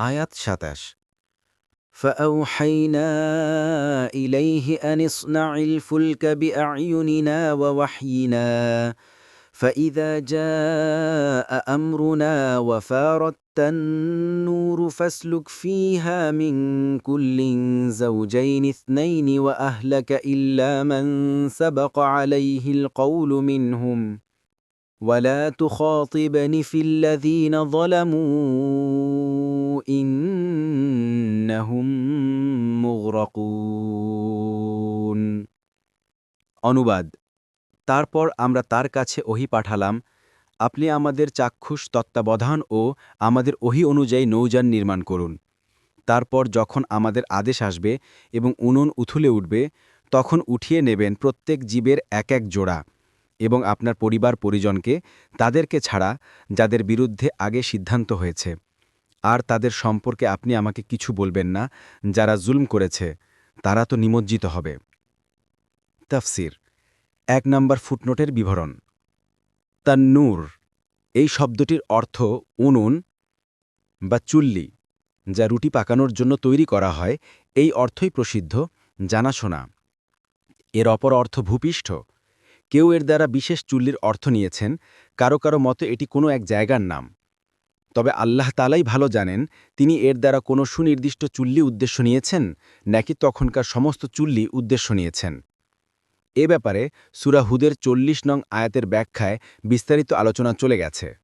আয়াত সাতাশ فأوحينا إليه أن اصنع الفلك بأعيننا ووحينا فإذا جاء أمرنا وفارت النور فاسلك فيها من كل زوجين اثنين وأهلك إلا من سبق عليه القول منهم ولا تخاطبني في الذين ظلموا ইন্নাহুম মুগরাকুন। অনুবাদ, তারপর আমরা তার কাছে ওহি পাঠালাম, আপনি আমাদের চাক্ষুষ তত্ত্বাবধান ও আমাদের ওহি অনুযায়ী নৌযান নির্মাণ করুন। তারপর যখন আমাদের আদেশ আসবে এবং উনুন উথুলে উঠবে, তখন উঠিয়ে নেবেন প্রত্যেক জীবের এক এক জোড়া এবং আপনার পরিবার পরিজনকে তাদেরকে ছাড়া যাদের বিরুদ্ধে আগে সিদ্ধান্ত হয়েছে। আর তাদের সম্পর্কে আপনি আমাকে কিছু বলবেন না, যারা জুলম করেছে, তারা তো নিমজ্জিত হবে। তাফসির, এক নম্বর ফুটনোটের বিবরণ। তান্নূর, এই শব্দটির অর্থ উনুন বা চুল্লি, যা রুটি পাকানোর জন্য তৈরি করা হয়, এই অর্থই প্রসিদ্ধ জানাশোনা। এর অপর অর্থ ভূপৃষ্ঠ। কেউ এর দ্বারা বিশেষ চুল্লির অর্থ নিয়েছেন, কারও কারও মতে এটি কোনো এক জায়গার নাম। তবে আল্লাহ তালাই ভালো জানেন, তিনি এর দ্বারা কোনো সুনির্দিষ্ট চুল্লি উদ্দেশ্য নিয়েছেন, নাকি তখনকার সমস্ত চুল্লি উদ্দেশ্য নিয়েছেন। এ ব্যাপারে সুরাহুদের চল্লিশ নং আয়াতের ব্যাখ্যায় বিস্তারিত আলোচনা চলে গেছে।